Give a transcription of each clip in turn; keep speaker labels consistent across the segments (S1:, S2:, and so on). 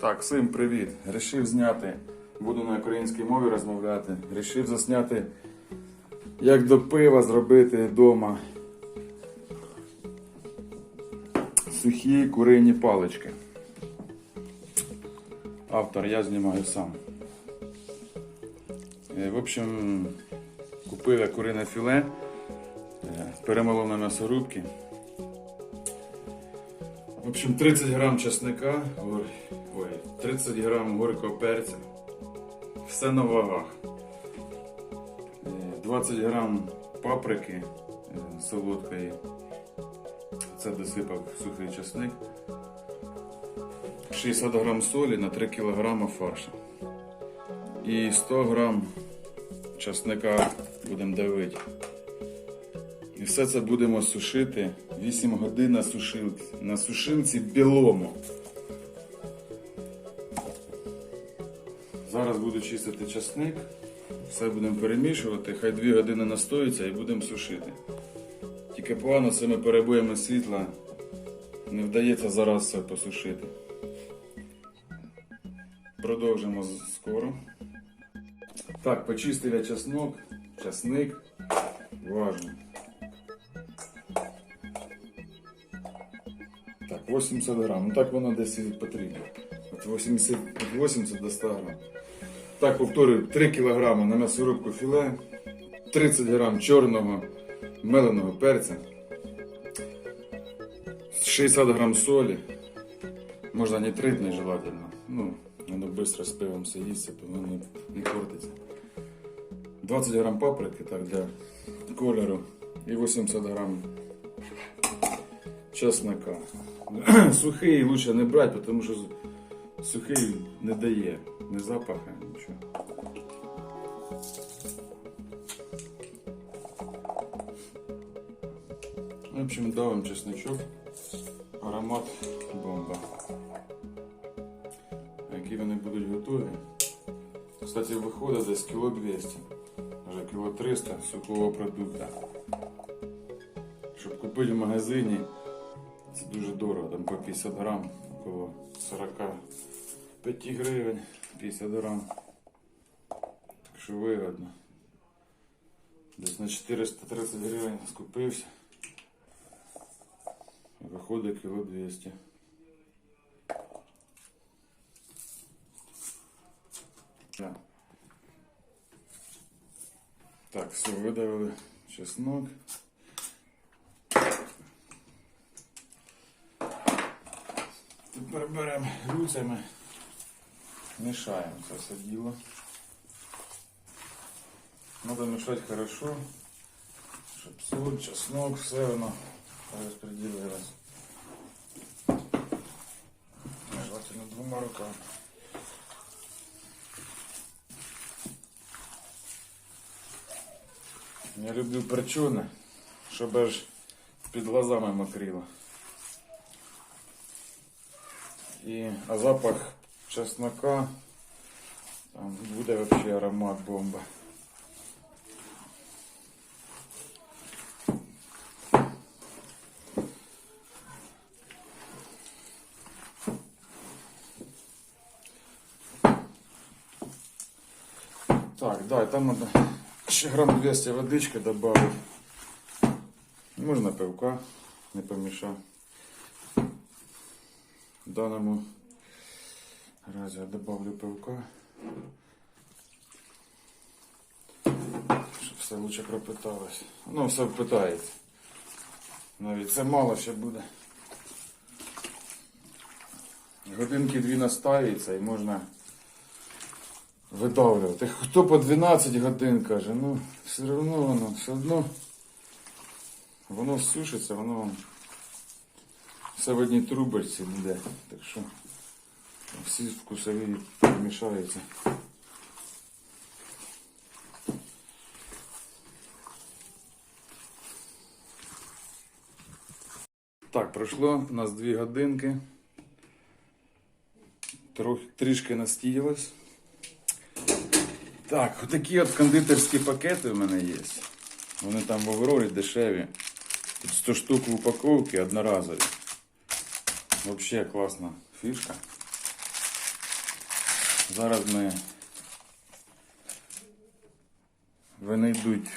S1: Так, всім привіт. Рішив зняти, буду на українській мові розмовляти. Рішив засняти, як до пива зробити вдома сухі курині палички. Автор я знімаю сам. Е, В общем, купив я курине філе, е, перемолов на м'ясорубки. В общем, 30 грам чесника, ой, 30 грам горького перця. Все на вагах. Е, 20 грам паприки е, солодкої. Це досипав сухий чесник. 60 грам солі на 3 кг фарша. І 100 грам чесника будемо давити. І все це будемо сушити 8 годин на сушилці. На сушилці білому. Зараз буду чистити часник. Все будемо перемішувати, хай 2 години настоїться і будемо сушити. Тільки погано з цими перебоями світла не вдається зараз все посушити. Продовжимо скоро. Так, почистив я чеснок, часник. Важно. Так, 80 грам. Ну так воно десь і потрібно. От 80, від 80 до 100 грам. Так, повторюю, 3 кг на м'ясорубку філе, 30 грам чорного меленого перця, 60 грам солі. Можна нитритний желательно. Ну, воно швидко з пивом все їсться, то воно не, не портиться. 20 грам паприки так, для кольору і 80 грам чеснока. Сухий лучше не брати, тому що сухий не дає ні запаху, нічого. В общем, давим чесночок. Аромат бомба. Які вони будуть готові. Кстати, виходить десь кіло 200, вже кіло 300 сухого продукту. Щоб купити в магазині, це дуже дорого, там по 50 грам, около 45 гривень, 50 грам. Так що вигодно. Десь на 430 гривень скупився. Виходить кіло 200. Так. Все, видавили чеснок. Тепер беремо руцями, це все діло. Надо мішати хорошо, щоб соль, чеснок, все воно розподілилось. Желательно двома руками. Я люблю перчене, щоб аж під глазами мокрило. І, а запах чеснока, там буде вообще аромат бомба. Так, да, там надо ще грам 200 водички добавить. Можна пивка, не помішав. В даному разі я добавлю пивка. Щоб все лучше пропиталось. Ну, все впитається. Навіть це мало ще буде. Годинки дві настаються і можна видавлювати. Хто по 12 годин каже, ну все одно воно, все одно воно сушиться, воно все в одній трубочці буде. Так що всі вкусові мішаються. Так, пройшло у нас 2 годинки. Трох, трішки настіялось. Так, отакі от кондитерські пакети в мене є. Вони там в Аврорі дешеві. Тут 100 штук в упаковці одноразові. Взагалі класна фішка. Зараз ми вони йдуть.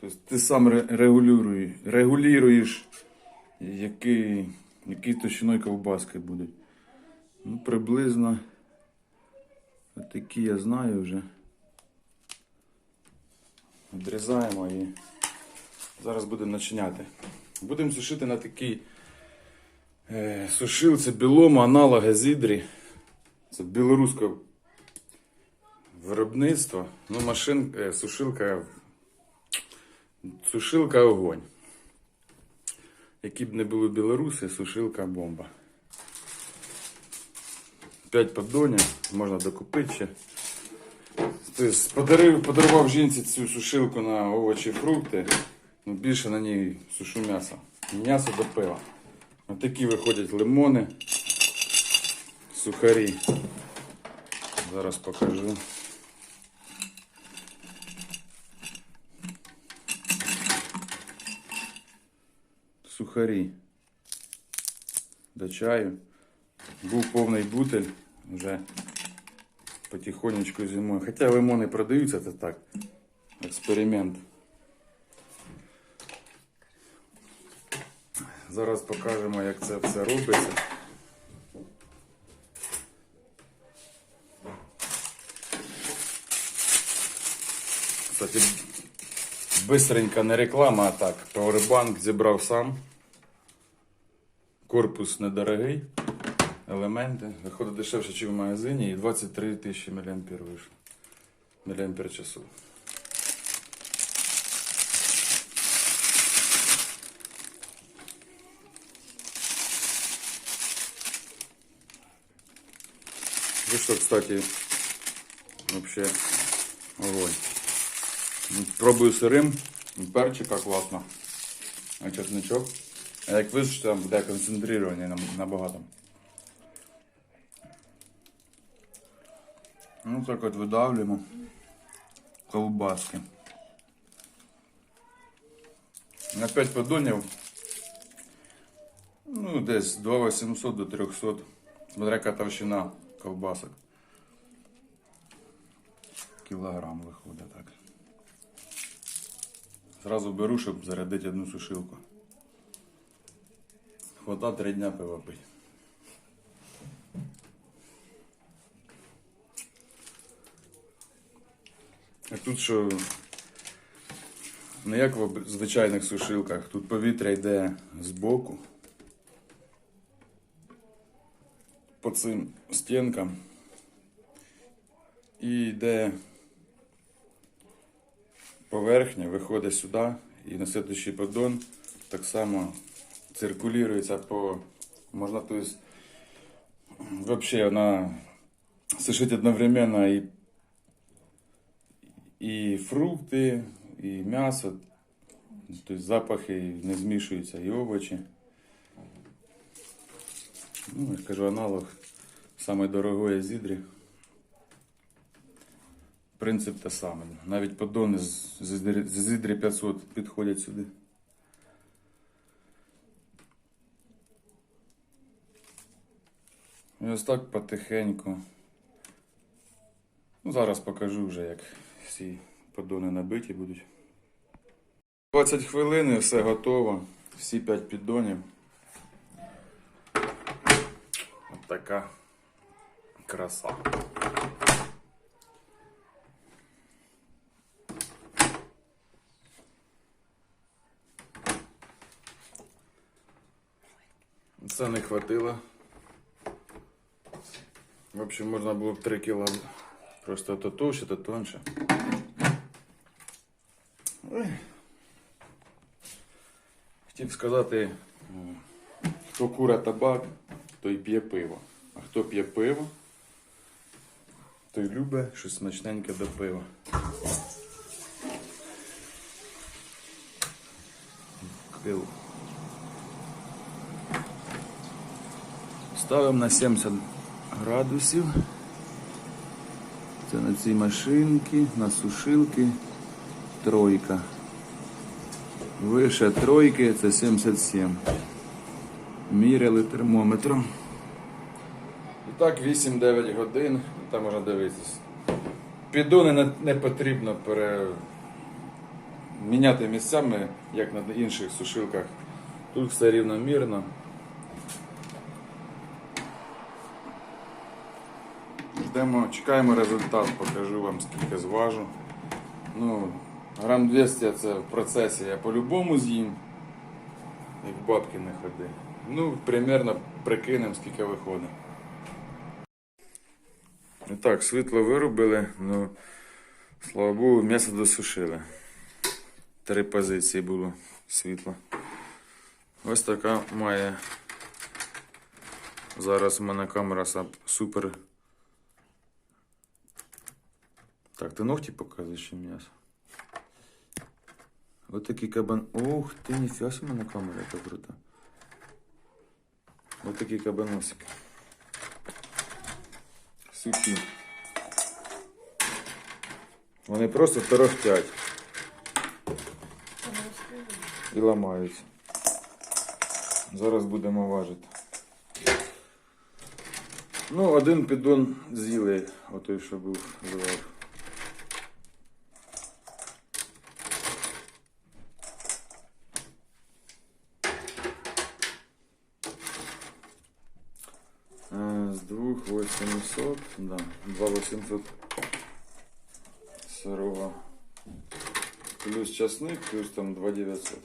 S1: Тобто ти сам регулюєш, регулюєш який, який товщиною ковбаски будуть. Ну, приблизно такі я знаю вже. Відрізаємо і зараз будемо начиняти. Будемо сушити на такій е, сушилці білому аналога зідрі. Це білоруське виробництво. Ну, машин, е, сушилка. Сушилка огонь. Які б не були білоруси, сушилка бомба. 5 поддонів, можна докупити ще. Тобто подарив, подарував жінці цю сушилку на овочі і фрукти. Ну, більше на ній сушу м'ясо. М'ясо до пива. Ось такі виходять лимони, сухарі. Зараз покажу. Сухарі. До чаю. Був повний бутель вже потихонечку зимою. Хоча лимони продаються, це так. Експеримент. Зараз покажемо, як це все робиться. Кстати, бистренько не реклама, а так. Powerbank зібрав сам. Корпус недорогий. Елементи. Виходить дешевше, ніж в магазині, і 23 тисячі мА вийшло. Міліампер часу. Вышло, кстати, вообще огонь. Пробую сирим, перчика класно. А чесничок. А як висушити, там буде концентрирование нам- набагато. Ну так от видавлюємо колбаски. На 5 поддонів. Ну, десь 2800 до 300. Смотря яка товщина ковбасок. Кілограм виходить так. Зразу беру, щоб зарядити одну сушилку. Хвата три дня пива пить. А тут що не як в звичайних сушилках, тут повітря йде збоку. По цим стінкам. І йде поверхня, виходить сюди і на слідуючий поддон так само циркулюється по. Можна то есть, вообще вона сушить одновременно і і фрукти, і м'ясо, тобто запахи не змішуються, і овочі. Ну, я кажу, аналог саме дорогої зідрі. Принцип те саме. Навіть поддони з зідрі 500 підходять сюди. І ось так потихеньку. Ну, зараз покажу вже, як всі поддони набиті будуть. 20 хвилин і все готово. Всі 5 піддонів. От така краса. Це не хватило. В общем, можна було б 3 кіла. Просто то товще, то тонше. Хотів сказати, хто куре табак, той п'є пиво. А хто п'є пиво, той любить щось смачненьке до пива. Пиво. Ставимо на 70 градусів. Це на цій машинці, на сушилки тройка. Вище тройки це 77. Міряли термометром. І Так, 8-9 годин, там можна дивитись. Підони не, не потрібно пере... міняти місцями, як на інших сушилках. Тут все рівномірно. Ждемо, чекаємо результат, покажу вам скільки зважу. Ну, грам 200 це в процесі я по-любому з'їм. Як бабки не ходи. Ну, примерно прикинемо, скільки виходить. І так, світло виробили, ну, слава Богу, м'ясо досушили. Три позиції було світла. Ось така має. Зараз у мене камера супер. Так, ти ногті показуєш ще м'ясо. Ось такий кабан. Ух ти, ніфіга собі в мене камера яка крута. Ось такий кабаносик. Сухі. Вони просто торохтять і ламаються. Зараз будемо важити. Ну, один піддон з'їли, отой, що був звав. 700, да, 2800 сырого. Плюс чеснок, плюс там 2900.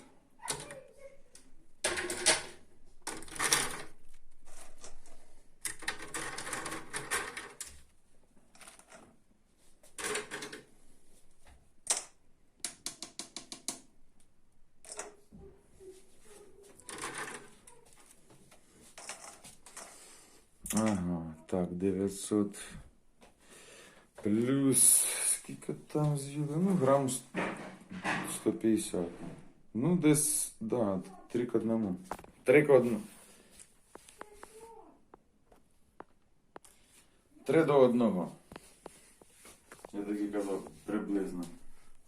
S1: Ага. Так, 900 плюс скільки там з'їли? Ну, грам 150. Ну, десь, да, 3 к 1. 3 к 1. 3 до 1. Я так і казав, приблизно.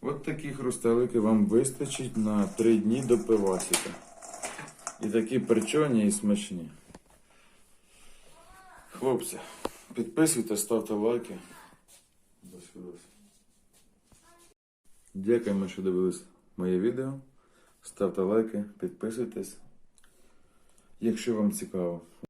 S1: От такі хрусталики вам вистачить на 3 дні до пивасика. І такі перчені і смачні. Хлопці, підписуйтесь, ставте лайки. До свидос. Дякуємо, що дивились моє відео. Ставте лайки, підписуйтесь, якщо вам цікаво.